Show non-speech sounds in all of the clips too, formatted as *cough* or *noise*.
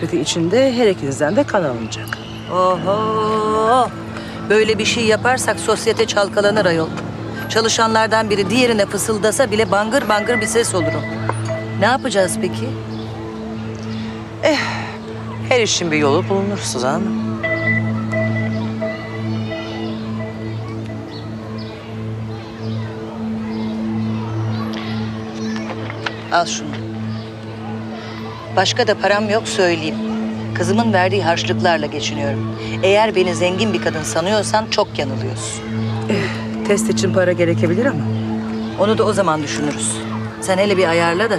sepeti içinde her ikinizden de kan alınacak. Oho! Böyle bir şey yaparsak sosyete çalkalanır ayol. Çalışanlardan biri diğerine fısıldasa bile bangır bangır bir ses olur o. Ne yapacağız peki? Her işin bir yolu bulunur Suzan. Al şunu. Başka da param yok söyleyeyim. Kızımın verdiği harçlıklarla geçiniyorum. Eğer beni zengin bir kadın sanıyorsan çok yanılıyorsun. Test için para gerekebilir ama. Onu da o zaman düşünürüz. Sen hele bir ayarla da.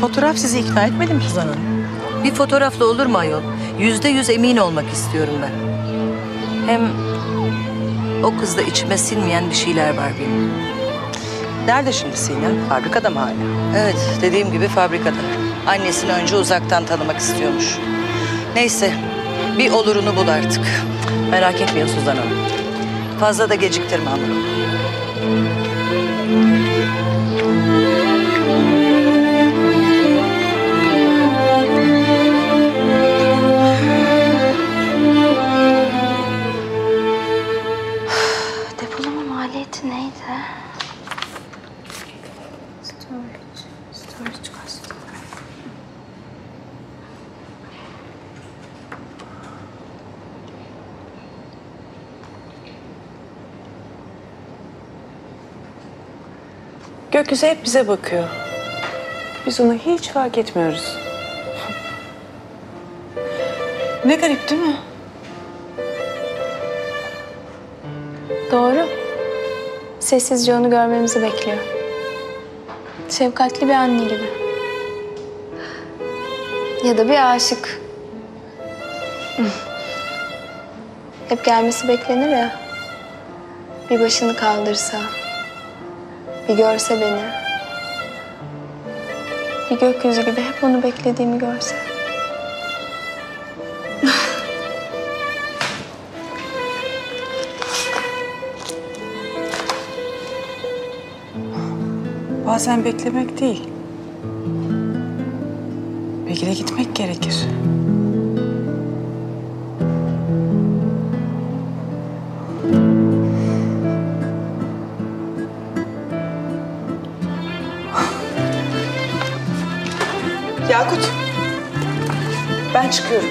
Fotoğraf sizi ikna etmedi mi Suzan Hanım? Bir fotoğrafla olur mu ayol? Yüzde yüz emin olmak istiyorum ben. Hem o kızda içime sinmeyen bir şeyler var benim. Nerede şimdi Sinem? Fabrikada mı hala? Evet, dediğim gibi fabrikada. Annesini önce uzaktan tanımak istiyormuş. Neyse, bir olurunu bul artık. Merak etmeyin Suzan Hanım. Fazla da geciktirme ama. Storage. Gökyüzü hep bize bakıyor. Biz onu hiç fark etmiyoruz. *laughs* Ne garip değil mi? Doğru. Sessizce onu görmemizi bekliyor. Şefkatli bir anne gibi. Ya da bir aşık. *laughs* Hep gelmesi beklenir ya. Bir başını kaldırsa. Bir görse beni. Bir gökyüzü gibi hep onu beklediğimi görse. Bazen beklemek değil. Belki gitmek gerekir. Yakut. Ben çıkıyorum.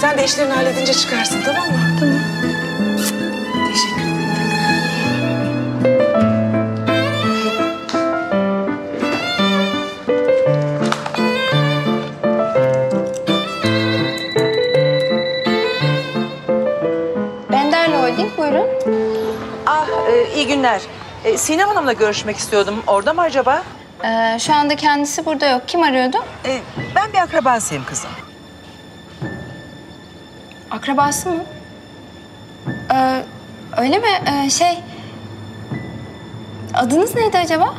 Sen de işlerini halledince çıkarsın tamam mı? Tamam. İyi günler. E, Sinem Hanım'la görüşmek istiyordum. Orada mı acaba? Ee, şu anda kendisi burada yok. Kim arıyordu? E, ben bir akrabasıyım kızım. Akrabası mı? Ee, öyle mi? Ee, şey... Adınız neydi acaba?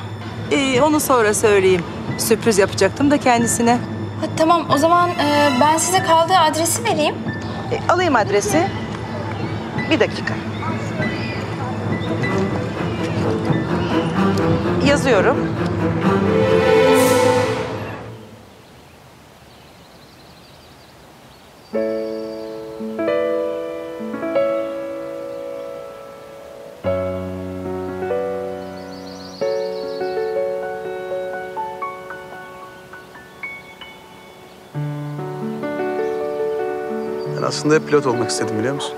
E, onu sonra söyleyeyim. Sürpriz yapacaktım da kendisine. Ha, tamam o zaman e, ben size kaldığı adresi vereyim. E, alayım adresi. Bir dakika. Yazıyorum. Ben aslında hep pilot olmak istedim biliyor musun?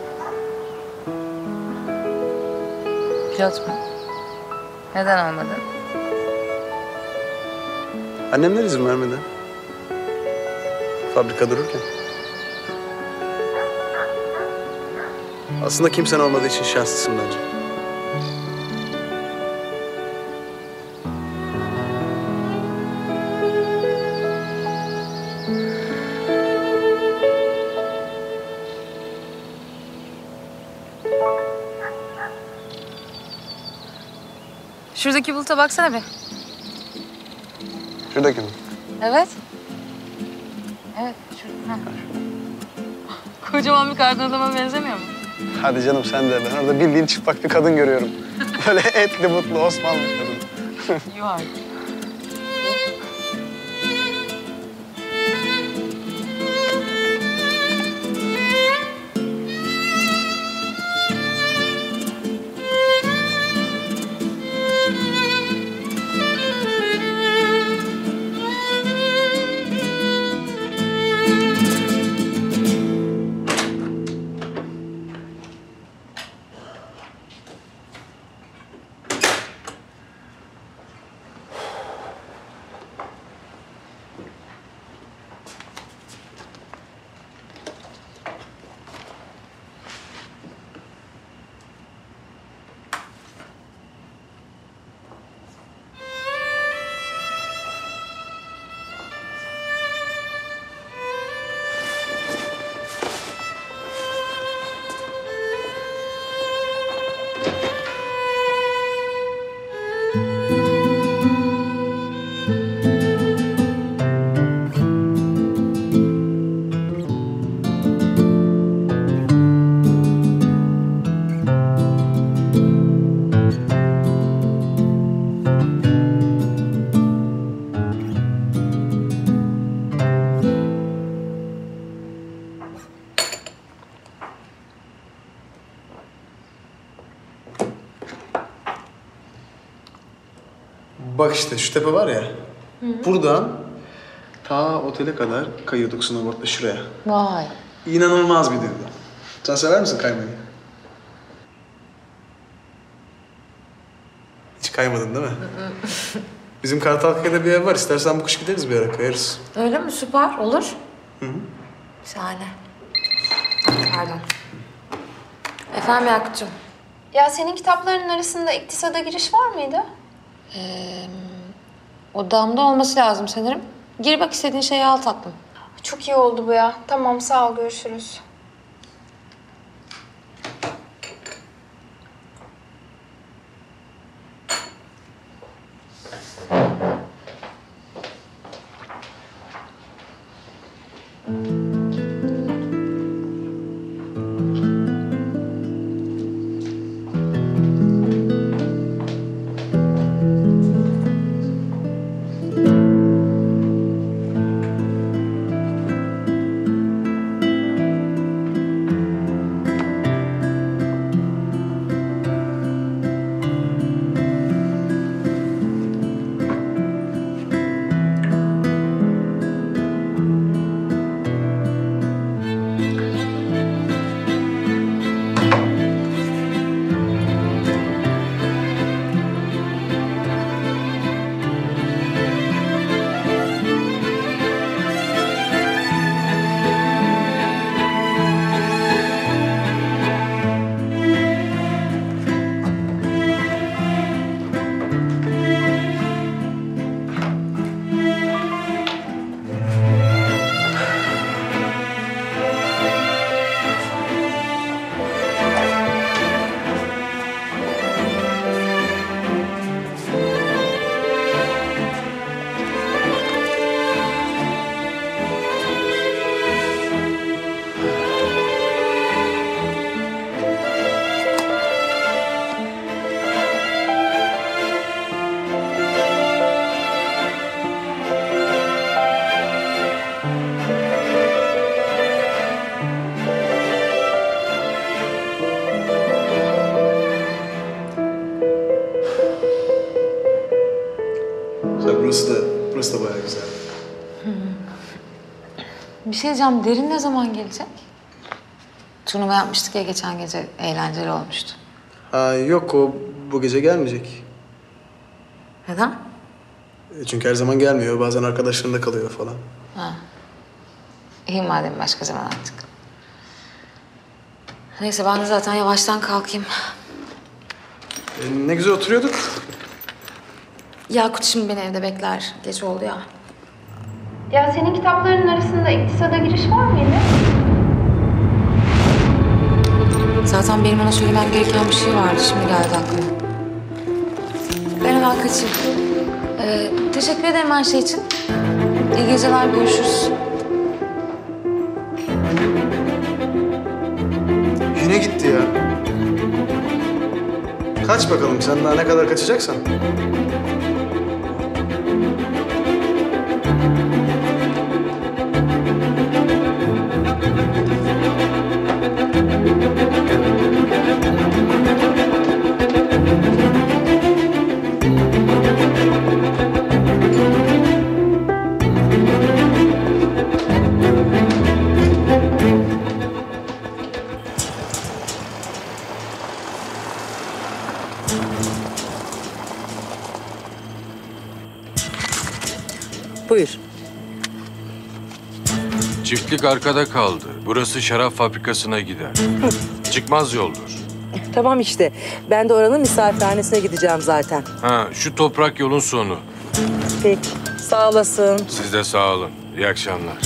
Pilot mu? Neden olmadın? Annemler izin vermedi. Fabrika dururken. Aslında kimsen olmadığı için şanslısın bence. Şuradaki buluta baksana bir. Şuradaki mi? Evet. Evet. Şurada. Kocaman bir kardan adama benzemiyor mu? Hadi canım sen de. Ben orada bildiğin çıplak bir kadın görüyorum. Böyle etli mutlu Osmanlı kadın. Artık. Bak işte şu tepe var ya. Buradan ta otele kadar kayıyorduk snowboardla şuraya. Vay. İnanılmaz bir duygu. Sen sever misin kaymayı? Hiç kaymadın değil mi? *laughs* Bizim Kartalkaya'da bir ev var. İstersen bu kış gideriz bir ara kayarız. Öyle mi? Süper. Olur. Hı Şahane. Pardon. Efendim Yakut'cum. Ya senin kitaplarının arasında iktisada giriş var mıydı? Odamda olması lazım sanırım. Gir bak istediğin şeyi al tatlım. Çok iyi oldu bu ya. Tamam sağ ol görüşürüz. Burası da, burası da bayağı güzel. Bir şey diyeceğim. Derin ne zaman gelecek? Turnuva yapmıştık ya geçen gece. Eğlenceli olmuştu. Ha yok o bu gece gelmeyecek. Neden? E, Çünkü her zaman gelmiyor. Bazen arkadaşlarında kalıyor falan. İyi madem başka zaman artık. Neyse ben de zaten yavaştan kalkayım. E, ne güzel oturuyorduk. Yakut şimdi beni evde bekler. Geç oldu ya. Ya senin kitaplarının arasında iktisada giriş var mıydı? Zaten benim ona söylemem gereken bir şey vardı. Şimdi geldi aklıma. Ben hemen kaçayım. Ee, teşekkür ederim her şey için. İyi geceler, görüşürüz. Yine gitti ya. Kaç bakalım sen daha ne kadar kaçacaksan. Çiftlik arkada kaldı. Burası şarap fabrikasına gider. Çıkmaz yoldur. Tamam işte. Ben de oranın misafirhanesine gideceğim zaten. Ha, şu toprak yolun sonu. Peki. Sağ olasın. Siz de sağ olun. İyi akşamlar.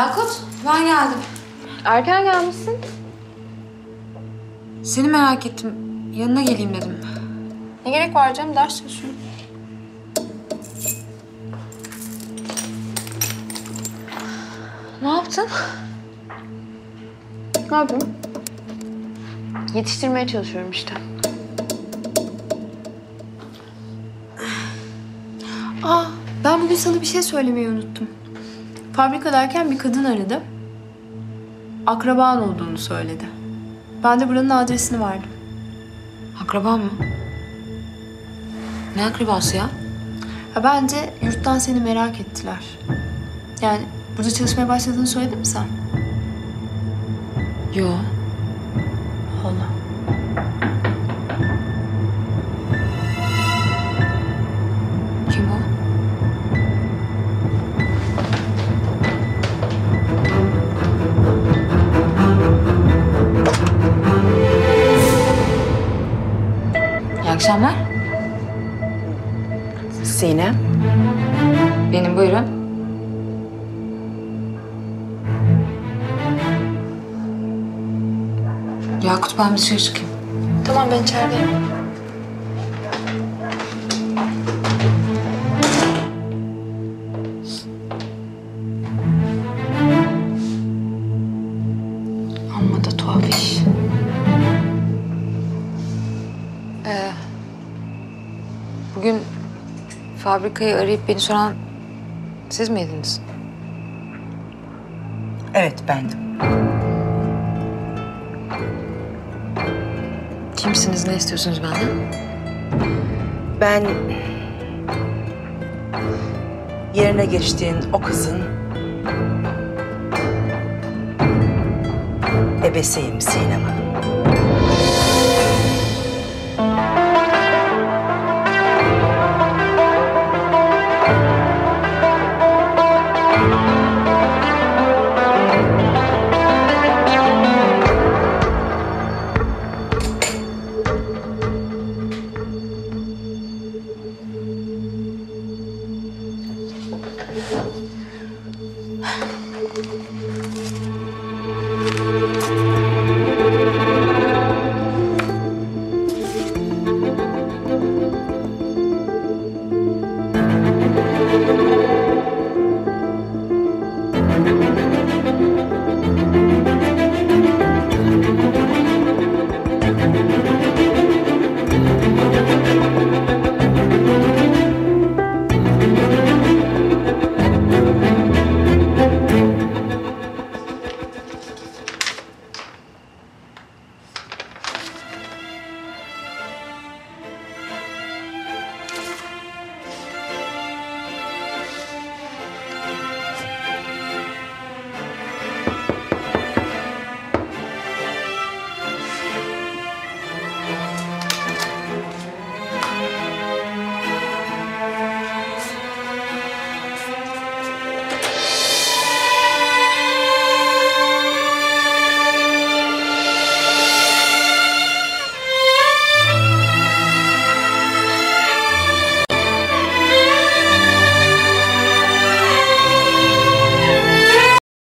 Yakut, ben geldim. erken gelmişsin. Seni merak ettim. Yanına geleyim dedim. Ne gerek var canım? Ders çalışıyorum. Ne yaptın? Ne yapayım? Yetiştirmeye çalışıyorum işte. Aa, ben bugün sana bir şey söylemeyi unuttum. Fabrikadayken bir kadın aradı. Akraban olduğunu söyledi. Ben de buranın adresini verdim. Akraba mı? Ne akrabası ya? Ha, bence yurttan seni merak ettiler. Yani burada çalışmaya başladığını söyledin mi sen? Yo. Allah. Akşamlar. Sinem. Benim buyurun. Yakut ben dışarı çıkayım. Tamam ben içerideyim. Fabrikayı arayıp beni soran siz miydiniz? Evet bendim. Kimsiniz, ne istiyorsunuz benden? Ben yerine geçtiğin o kızın ebesiyim Sinem Hanım.